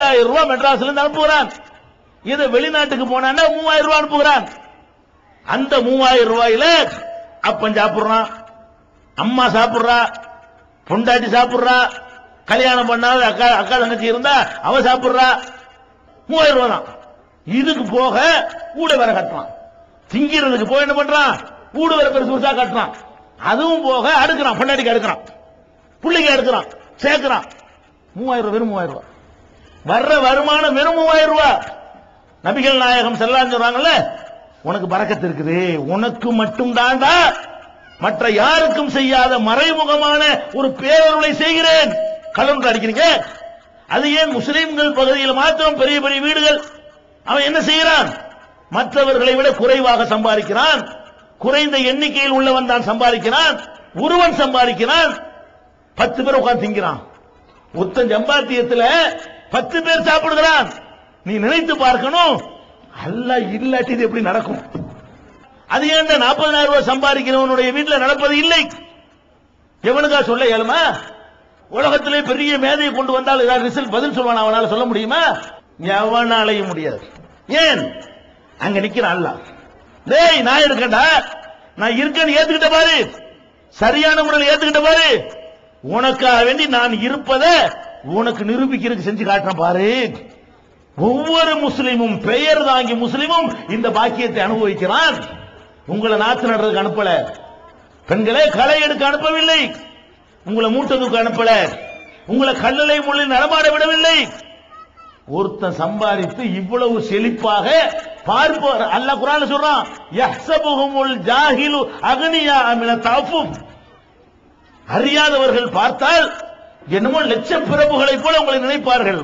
ஆயிரம் ரூபாய் மெட்ராஸ்ல இருந்து அனுப்புகிறான் இது வெளிநாட்டுக்கு போனான்னா மூவாயிரம் ரூபாய் அனுப்புகிறான் அந்த மூவாயிரம் ரூபாயில அப்பன் சாப்பிடுறான் அம்மா சாப்பிடுறா பொண்டாட்டி சாப்பிடுறா கல்யாணம் பண்ணாத அக்கா அக்கா தங்கச்சி இருந்தா அவ சாப்பிடுறா. மூவாயிரம் ரூபாய் தான். இதுக்கு போக கூட வேற கட்டுறான். திங்கிறதுக்கு போய் என்ன பண்றான்? கூடு வேற பெருசு பெருசா கட்டுறான். அதுவும் போக அடுக்கிறான். பொண்டாட்டிக்கு அடுக்கிறான். பிள்ளைக்கு அடுக்கிறான். சேர்க்கிறான். மூவாயிரம் ரூபாய் வெறும் மூவாயிரம் ரூபாய். வர்ற வருமானம் வெறும் மூவாயிரம் ரூபாய் நபிகள் நாயகம் செல்லான்னு சொல்றாங்கல்ல உனக்கு பறக்கத்து இருக்குது. உனக்கு மட்டும் தாண்டா. மற்ற யாருக்கும் செய்யாத மறைமுகமான ஒரு பேரருளை செய்கிறேன். கலந்து அடிக்கிறீங்க? அது ஏன் முஸ்லிம்கள் பகுதியில் மாத்திரம் பெரிய பெரிய வீடுகள்? அவன் என்ன செய்கிறான்? மற்றவர்களை விட குறைவாக சம்பாதிக்கிறான். குறைந்த எண்ணிக்கையில் உள்ளவன் தான் சம்பாதிக்கிறான். ஒருவன் சம்பாதிக்கிறான். பத்து பேர் உட்கார்ந்து திங்கிறான். ஒத்தன் ஜம்பாத்தியத்தில் பத்து பேர் சாப்பிடுகிறான் நீ நினைத்து பார்க்கணும். அல்ல இல்லாட்டி இது எப்படி நடக்கும்? அது ஏன்டா நாற்பதாயிரம் ரூபாய் சம்பாதிக்கிறவனுடைய வீட்டில் நடப்பது இல்லை? எவனுக்கா சொல்ல இயலுமா? உலகத்திலே பெரிய மேதையை கொண்டு வந்தால் ஏதாவது ரிசல்ட் பதில் சொல்வான் அவனால சொல்ல முடியுமா? எவனாலையும் முடியாது. ஏன்? அங்க நிக்கிறான் அல்ல டேய் நான் இருக்கேன்டா. நான் இருக்கேன்னு ஏத்துக்கிட்ட பாரு. சரியான முறையில் ஏத்துக்கிட்ட பாரு. உனக்காக வேண்டி நான் இருப்பதை உனக்கு நிரூபிக்கிறதுக்கு செஞ்சு காட்டுறேன் பாரு. ஒவ்வொரு முஸ்லிமும் பெயர் தாங்கி முஸ்லிமும் இந்த பாக்கியத்தை அனுபவிக்கிறான் உங்களை நாத்து நடுறதுக்கு அனுப்பல. பெண்களே களை எடுக்க அனுப்பவில்லை. உங்களை மூட்டதுக்கு அனுப்பல. உங்களை கல்லலை முள்ளி நடமாட விடவில்லை. ஒருத்தன் சம்பாதித்து இவ்வளவு செழிப்பாக பார்ப்பவர். அல்ல குரான் சொல்றான் யஹ்சபுஹுமுல் ஜாஹிலு அகனியா அமில தாப்பும் அறியாதவர்கள் பார்த்தால் என்னமோ லட்ச பிறப்புகளை போல உங்களை நினைப்பார்கள்.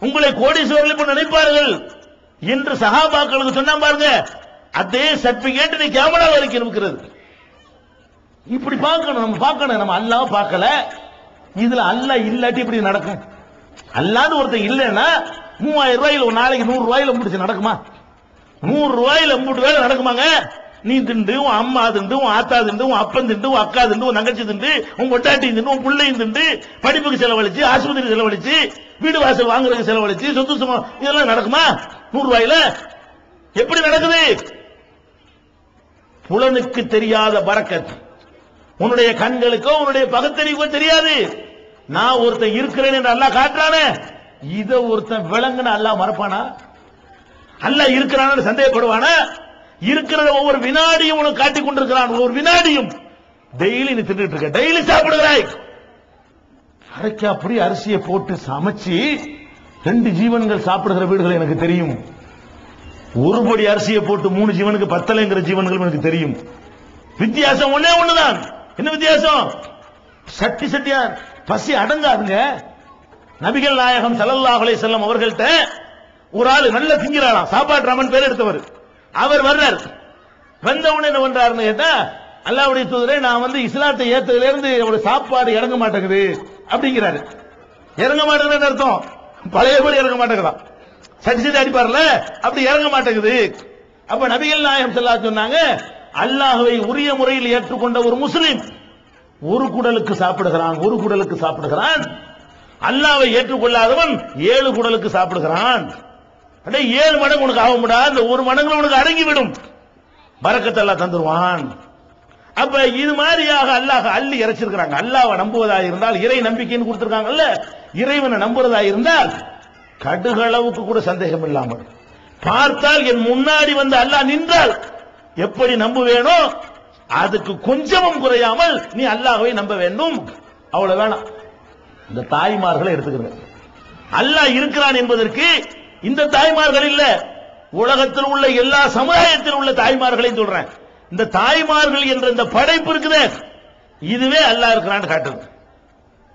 உங்களை கோடீஸ்வரர்கள் போல நினைப்பார்கள். என்று சகாபாக்களுக்கு சொன்னா பாருங்க அதே சர்டிபிகேட் நீ கேமரா வரைக்கும் இருக்கிறது இப்படி பார்க்கணும் நம்ம பார்க்கணும் நம்ம அல்லாஹ் பார்க்கல. இதுல அல்லாஹ் இல்லாட்டி இப்படி நடக்கும். அல்லாத ஒருத்தர் இல்லைன்னா மூவாயிரம் ரூபாயில ஒரு நாளைக்கு நூறு ரூபாயில முடிச்சு நடக்குமா? நூறு ரூபாயில மூன்று வேலை நடக்குமாங்க? நீ திண்டு உன் அம்மா திண்டு உன் ஆத்தா திண்டு உன் அப்பன் திண்டு உன் அக்கா திண்டு உன் தங்கச்சி திண்டு உன் கொட்டாட்டி திண்டு உன் பிள்ளையும் திண்டு படிப்புக்கு செலவழிச்சு ஆஸ்பத்திரி செலவழிச்சு வீடு வாசல் வாங்குறதுக்கு செலவழிச்சு சொத்து சுமம் இதெல்லாம் நடக்குமா? நூறு ரூபாயில எப்படி நடக்குது? புலனுக்கு தெரியாத பறக்கத். உன்னுடைய கண்களுக்கோ உன்னுடைய பகுத்தறிவுக்கோ தெரியாது. நான் ஒருத்தன் இருக்கிறேன் என்று அல்லா காட்டுறானே. இதை ஒருத்தன் விளங்குன அல்லா மறப்பானா? அல்ல இருக்கிறான்னு சந்தேகப்படுவானா? இருக்கிற ஒவ்வொரு வினாடியும் உனக்கு காட்டிக் கொண்டிருக்கிறான். ஒவ்வொரு வினாடியும். டெய்லி நீ தின்னுட்டு இருக்க. டெய்லி சாப்பிடுகிறாய் அரைக்கா அப்படி அரிசியை போட்டு சமைச்சு ரெண்டு ஜீவன்கள் சாப்பிடுகிற வீடுகள் எனக்கு தெரியும். ஒரு படி அரிசியை போட்டு மூணு ஜீவனுக்கு பத்தலைங்கிற ஜீவன்கள் எனக்கு தெரியும். வித்தியாசம் ஒன்னே ஒண்ணுதான். என்ன வித்தியாசம்? சட்டி சட்டியார் பசி அடங்காதுங்க. நபிகள் நாயகம் ஸல்லல்லாஹு செல்லம் அவர்கள்ட்ட ஒரு ஆள் நல்ல திங்கிறாராம். சாப்பாடு ரமன் பேர் எடுத்தவர். அவர் வர்றார். வந்த உடனே என்ன பண்றாருன்னு கேட்டா அல்லாவுடைய தூதரே நான் வந்து இஸ்லாத்தை ஏத்ததுல இருந்து என்னோட சாப்பாடு இறங்க மாட்டேங்குது அப்படிங்கிறாரு. இறங்க மாட்டேங்குதுன்னு அர்த்தம்? பழையபடி இறங்க மாட்டேங்குதான் சட்டி சட்டி அடிப்பார்ல அப்படி இறங்க மாட்டேங்குது. அப்ப நபிகள் நாயகம் செல்லா சொன்னாங்க அல்லாஹுவை உரிய முறையில் ஏற்றுக்கொண்ட ஒரு முஸ்லிம் ஒரு குடலுக்கு சாப்பிடுகிறான் ஒரு குடலுக்கு சாப்பிடுகிறான். அல்லாவை ஏற்றுக்கொள்ளாதவன் ஏழு குடலுக்கு சாப்பிடுகிறான். அடே ஏழு மடங்கு உனக்கு ஆக முடியாது இந்த ஒரு மடங்கு உனக்கு அடங்கிவிடும். விடும் அல்லாஹ் தந்துருவான். அப்ப இது மாதிரியாக அல்லாஹ் அள்ளி இறைச்சிருக்கிறாங்க. அல்லாவை நம்புவதா இருந்தால் இறை நம்பிக்கைன்னு கொடுத்திருக்காங்கல்ல? இறைவனை நம்புறதா இருந்தால் கடுகளவுக்கு கூட சந்தேகம் இல்லாமல். பார்த்தால் என் முன்னாடி வந்து அல்லாஹ் நின்றால் எப்படி நம்புவேனோ அதுக்கு கொஞ்சமும் குறையாமல் நீ அல்லாஹ்வை நம்ப வேண்டும். அவ்வளவு வேணாம் இந்த தாய்மார்களை எடுத்துக்கிறேன் அல்லாஹ் இருக்கிறான் என்பதற்கு இந்த தாய்மார்கள் இல்ல. உலகத்தில் உள்ள எல்லா சமுதாயத்தில் உள்ள தாய்மார்களையும் சொல்றேன். இந்த தாய்மார்கள் என்ற இந்த படைப்பு இருக்குதே. இதுவே அல்லாஹ் இருக்கிறான்னு காட்டுது.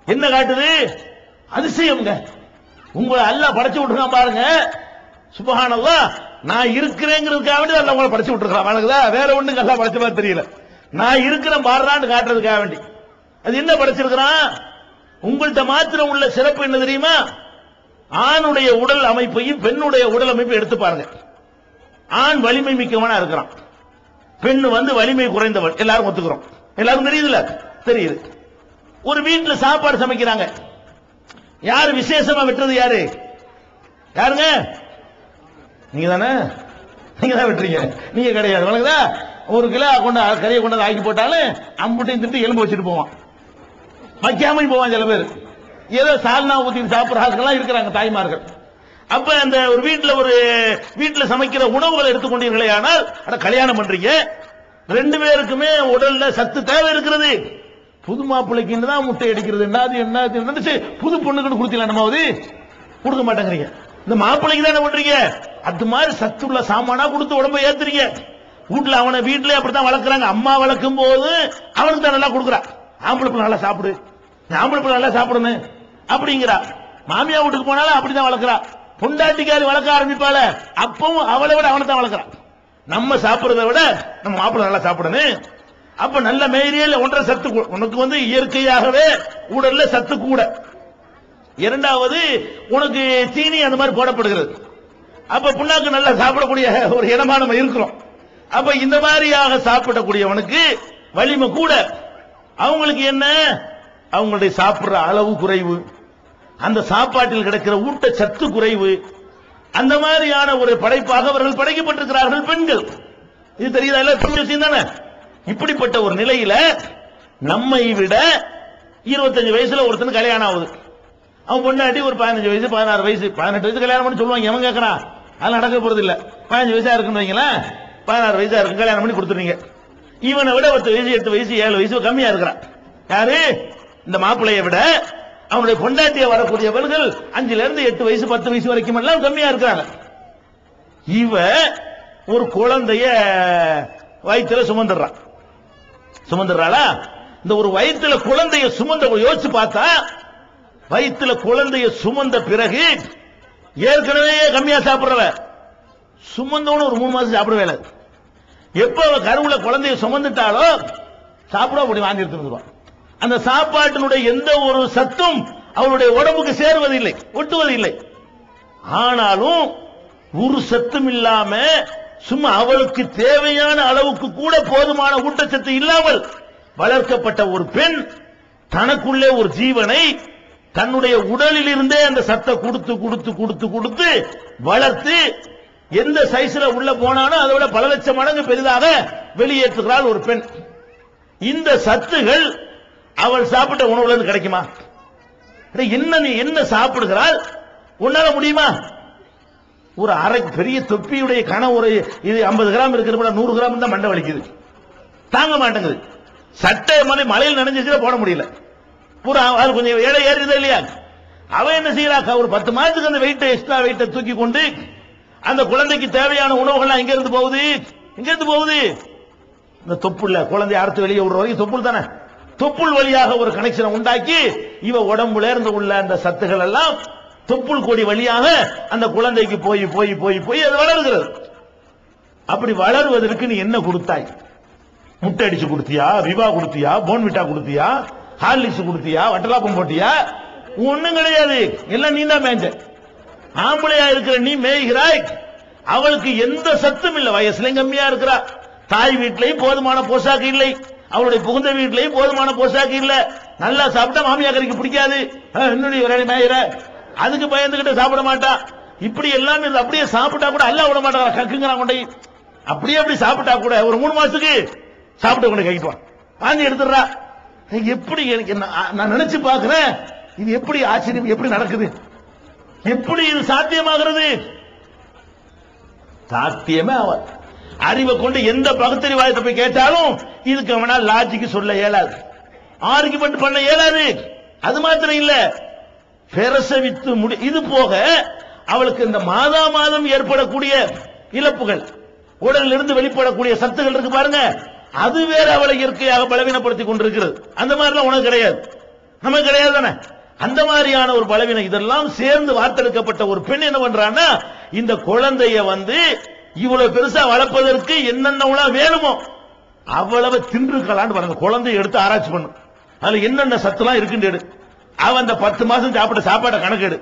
என்ன காட்டுது? அதிசயம்ங்க. உங்களை அல்லாஹ் படைச்சு விட்டுருக்கான் பாருங்க. சுபகானல்லா நான் இருக்கிறேங்கிறதுக்காக வேண்டி அல்ல உங்களை படைச்சு விட்டுருக்கான். வணங்குதா வேற ஒண்ணுக்கு எல்லாம் படைச்ச மாதிரி தெரியல. நான் இருக்கிறேன் பாடுறான்னு காட்டுறதுக்காக வேண்டி. அது என்ன படைச்சிருக்கிறான்? உங்கள்கிட்ட மாத்திரம் உள்ள சிறப்பு என்ன தெரியுமா? ஆணுடைய உடல் அமைப்பையும் பெண்ணுடைய உடல் அமைப்பையும் எடுத்து பாருங்க. ஆண் வலிமை மிக்கவனா இருக்கிறான். பெண் வந்து வலிமை குறைந்தவன். எல்லாரும் ஒத்துக்கிறோம். எல்லாரும் தெரியுதுல தெரியுது. ஒரு வீட்டில் சாப்பாடு சமைக்கிறாங்க. யாரு விசேஷமா வெட்டுறது யாரு? யாருங்க? நீங்க தானே நீங்க தான் வெட்டுறீங்க. நீங்க கிடையாது. வணங்குதா ஒரு கிலோ கொண்டு கறியை கொண்டு ஆக்கி போட்டாலும் அம்புட்டையும் திட்டு எலும்பு வச்சுட்டு போவான். வைக்காம போவான் சில பேர். ஏதோ சால்னா ஊத்தி சாப்பிடுற ஆட்கள்லாம் இருக்கிறாங்க தாய்மார்கள். அப்ப அந்த ஒரு வீட்டுல ஒரு வீட்டுல சமைக்கிற உணவுகளை எடுத்துக்கொண்டீர்களே ஆனால் அட கல்யாணம் பண்றீங்க. ரெண்டு பேருக்குமே உடல்ல சத்து தேவை இருக்கிறது. புது மாப்பிள்ளைக்கு தான் முட்டை அடிக்கிறது என்னது என்னது என்னது புது பொண்ணுக்கு கொடுத்தீங்களா நம்மாவது கொடுக்க மாட்டேங்கிறீங்க. இந்த மாப்பிள்ளைக்கு தானே பண்றீங்க? அது மாதிரி சத்துள்ள சாமானா கொடுத்து உடம்ப ஏத்துறீங்க. வீட்டுல அவனை வீட்டுல அப்படித்தான் வளர்க்குறாங்க. அம்மா வளர்க்கும் போது அவனுக்கு தான் நல்லா கொடுக்குறா. ஆம்பளை பிள்ளை நல்லா சாப்பிடு. ஆம்பளை பிள்ளை நல்லா சாப்பிடணும். அப்படிங்கிறா மாமியா வீட்டுக்கு போனாலும் அப்படிதான் வளர்க்குறா பொண்டாட்டிக்காரி வளர்க்க ஆரம்பிப்பாள அப்பவும் அவளை விட அவனை தான் வளர்க்குறான். நம்ம சாப்பிடுறத விட நம்ம மாப்பிள்ளை நல்லா சாப்பிடணும். அப்ப நல்ல மேரியல் ஒன்றரை சத்து உனக்கு வந்து இயற்கையாகவே உடல்ல சத்து கூட. இரண்டாவது உனக்கு தீனி அந்த மாதிரி போடப்படுகிறது. அப்ப புண்ணாக்கு நல்லா சாப்பிடக்கூடிய ஒரு இடமா நம்ம இருக்கிறோம். அப்ப இந்த மாதிரியாக சாப்பிடக்கூடியவனுக்கு வலிமை கூட. அவங்களுக்கு என்ன? அவங்களுடைய சாப்பிடுற அளவு குறைவு. அந்த சாப்பாட்டில் கிடைக்கிற ஊட்டச்சத்து குறைவு அந்த மாதிரியான ஒரு படைப்பாக அவர்கள் படைக்கப்பட்டிருக்கிறார்கள் பெண்கள். இது தெரியுதா? விஷயம் தானே? இப்படிப்பட்ட ஒரு நிலையில நம்மை விட இருபத்தஞ்சு வயசுல ஒருத்தன் கல்யாணம் ஆகுது. அவன் பொண்டாட்டி ஒரு பதினஞ்சு வயசு பதினாறு வயசு பதினெட்டு வயசு கல்யாணம் பண்ணி சொல்லுவாங்க. எவன் கேட்கறான் அதெல்லாம் நடக்க போறது இல்ல. பதினஞ்சு வயசா இருக்குன்னு வைங்களேன் பதினாறு வயசா இருக்கு கல்யாணம் பண்ணி கொடுத்துருவீங்க இவனை விட பத்து வயசு எட்டு வயசு ஏழு வயசு கம்மியா இருக்கிறான். யாரு? இந்த மாப்பிள்ளைய விட அவனுடைய பொண்டாட்டிய வரக்கூடியவர்கள் அஞ்சுல இருந்து எட்டு வயசு பத்து வயசு வரைக்கும் எல்லாம் கம்மியா இருக்கிறாங்க. இவ ஒரு குழந்தைய வயிற்றுல சுமந்துடுறான் சுமந்துடுறாளா? இந்த ஒரு வயிற்றுல குழந்தைய சுமந்த யோசிச்சு பார்த்தா வயிற்றுல குழந்தைய சுமந்த பிறகு ஏற்கனவே கம்மியா சாப்பிடுறவ. சுமந்தவன ஒரு மூணு மாசம் சாப்பிடவே இல்லை. எப்ப அவ கருவுல குழந்தைய சுமந்துட்டாலோ சாப்பிட அப்படி வாங்கி எடுத்துருவான் அந்த சாப்பாட்டினுடைய எந்த ஒரு சத்தும் அவளுடைய உடம்புக்கு சேருவதில்லை ஒட்டுவதில்லை. ஆனாலும் ஒரு சத்தும் இல்லாம சும்மா அவளுக்கு தேவையான அளவுக்கு கூட போதுமான ஊட்டச்சத்து இல்லாமல் வளர்க்கப்பட்ட ஒரு பெண் தனக்குள்ளே ஒரு ஜீவனை தன்னுடைய உடலில் இருந்தே அந்த சத்தை கொடுத்து கொடுத்து கொடுத்து கொடுத்து வளர்த்து எந்த சைஸ்ல உள்ள போனாலும் அதை விட பல லட்சம் மடங்கு பெரிதாக வெளியேற்றுகிறாள் ஒரு பெண். இந்த சத்துகள் அவள் சாப்பிட்ட உணவுல இருந்து கிடைக்குமா? என்ன நீ என்ன சாப்பிடுகிறாள்? உன்னால முடியுமா? ஒரு அரை பெரிய தொப்பியுடைய கன ஒரு இது 50 கிராம் இருக்கிற நூறு கிராம் தான் மண்டை வலிக்குது. தாங்க மாட்டேங்குது. சட்டை மாதிரி மலையில் நனைஞ்சிச்சுன்னா போட முடியல. பூரா கொஞ்சம் ஏழை ஏறிதா இல்லையா? அவ என்ன செய்யறாக்கா? ஒரு பத்து மாதத்துக்கு அந்த வெயிட்டை எக்ஸ்ட்ரா வெயிட்டை தூக்கி கொண்டு அந்த குழந்தைக்கு தேவையான உணவுகள்லாம் எங்க இருந்து போகுது? எங்க இருந்து போகுது? இந்த தொப்புள்ள குழந்தைய அறுத்து வெளியே விடுற வரைக்கும் தொப்புள் தானே? தொப்புள் வழியாக ஒரு கனெக்ஷனை உண்டாக்கி இவ உடம்புல இருந்து உள்ள அந்த சத்துகள் எல்லாம் தொப்புள் கொடி வழியாக அந்த குழந்தைக்கு போய் போய் போய் போய் அது வளர்கிறது. அப்படி வளருவதற்கு நீ என்ன கொடுத்தாய்? முட்டை அடிச்சு கொடுத்தியா? விவா கொடுத்தியா? போன்விட்டா கொடுத்தியா? ஹார்லிக்ஸ் கொடுத்தியா? வட்டலாப்பம் போட்டியா? ஒண்ணும் கிடையாது. எல்லாம் நீ தான் மேய்ஞ்ச. ஆம்பளையா இருக்கிற நீ மேய்கிறாய். அவளுக்கு எந்த சத்தும் இல்லை. வயசுல கம்மியா இருக்கிறா. தாய் வீட்டிலையும் போதுமான போஷாக்கு இல்லை. அவளுடைய புகுந்த வீட்லயும் போதுமான போஷாக்கு இல்ல. நல்லா சாப்பிட்டா மாமியாக்கருக்கு பிடிக்காது. என்னுடைய இன்னும் மேயிற. அதுக்கு பயந்துகிட்டு சாப்பிட மாட்டா. இப்படி எல்லாம் இது அப்படியே சாப்பிட்டா கூட அல்ல விட மாட்டாங்க கக்குங்கிறான் கொண்டை அப்படியே அப்படி சாப்பிட்டா கூட ஒரு மூணு மாசத்துக்கு சாப்பிட்டு கொண்டு கைப்பான் வாங்கி எடுத்துடுறா. எப்படி எனக்கு நான் நினைச்சு பார்க்கிறேன். இது எப்படி ஆச்சரியம் எப்படி நடக்குது? எப்படி இது சாத்தியமாகிறது? சாத்தியமே அவ அறிவை கொண்டு எந்த பகுத்தறிவாயத்தை போய் கேட்டாலும் இதுக்கு அவனால் லாஜிக்கு சொல்ல இயலாது. ஆர்குமெண்ட் பண்ண இயலாது. அது மாத்திரம் இல்ல. பிரசவித்து முடி இது போக அவளுக்கு இந்த மாதா மாதம் ஏற்படக்கூடிய இழப்புகள் உடலில் இருந்து வெளிப்படக்கூடிய சத்துகள் இருக்கு பாருங்க. அது வேற அவளை இயற்கையாக பலவீனப்படுத்தி கொண்டிருக்கிறது. அந்த மாதிரிலாம் உனக்கு கிடையாது. நமக்கு கிடையாது தானே? அந்த மாதிரியான ஒரு பலவீனம். இதெல்லாம் சேர்ந்து வார்த்தெடுக்கப்பட்ட ஒரு பெண் என்ன பண்றான்னா இந்த குழந்தைய வந்து இவ்வளவு பெருசா வளர்ப்பதற்கு என்னென்ன வேணுமோ அவ்வளவு தின்றுக்கலான்னு பாருங்க. குழந்தைய எடுத்து ஆராய்ச்சி பண்ணும். அதுல என்னென்ன சத்துலாம் இருக்குன்னு அவன் அந்த பத்து மாசம் சாப்பிட்ட சாப்பாட்டை கணக்கெடு.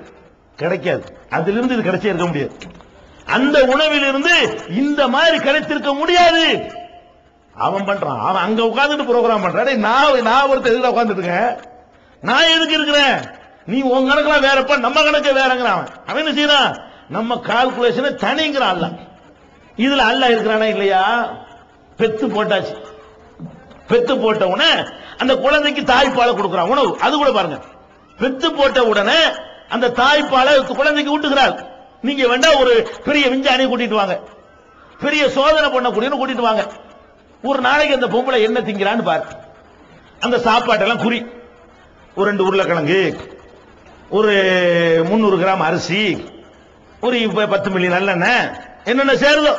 கிடைக்காது. அதிலிருந்து இது கிடைச்சே இருக்க முடியாது. அந்த உணவிலிருந்து இந்த மாதிரி கிடைத்திருக்க முடியாது. அவன் பண்றான். அவன் அங்க உட்காந்துட்டு ப்ரோக்ராம் பண்றான். நான் நான் ஒருத்தர் எதுல உட்காந்துருக்க இருக்கேன் நான் எதுக்கு இருக்கிறேன்? நீ உன் கணக்கெல்லாம் வேறப்ப நம்ம கணக்கு வேறங்கிறான் அவன். அவன் என்ன செய்யறான்? நம்ம கால்குலேஷன் தனிங்கிறான் இதுல அல்ல இருக்கிறானா இல்லையா? பெத்து போட்டாச்சு. பெத்து போட்ட உடனே அந்த குழந்தைக்கு தாய்ப்பாலை கொடுக்கிறான். உணவு. அது கூட பாருங்க. பெத்து போட்ட உடனே அந்த தாய்ப்பாலை குழந்தைக்கு ஊட்டுகிறார் நீங்க வேண்டா ஒரு பெரிய விஞ்ஞானியை கூட்டிட்டு வாங்க. பெரிய சோதனை பண்ணக்கூடியன்னு கூட்டிட்டு வாங்க. ஒரு நாளைக்கு அந்த பொம்பளை என்ன திங்கிறான்னு பாரு. அந்த சாப்பாட்டெல்லாம் குறி. ஒரு ரெண்டு உருளைக்கிழங்கு ஒரு முந்நூறு கிராம் அரிசி ஒரு பத்து மில்லி நல்லெண்ணெய் என்னென்ன சேருதோ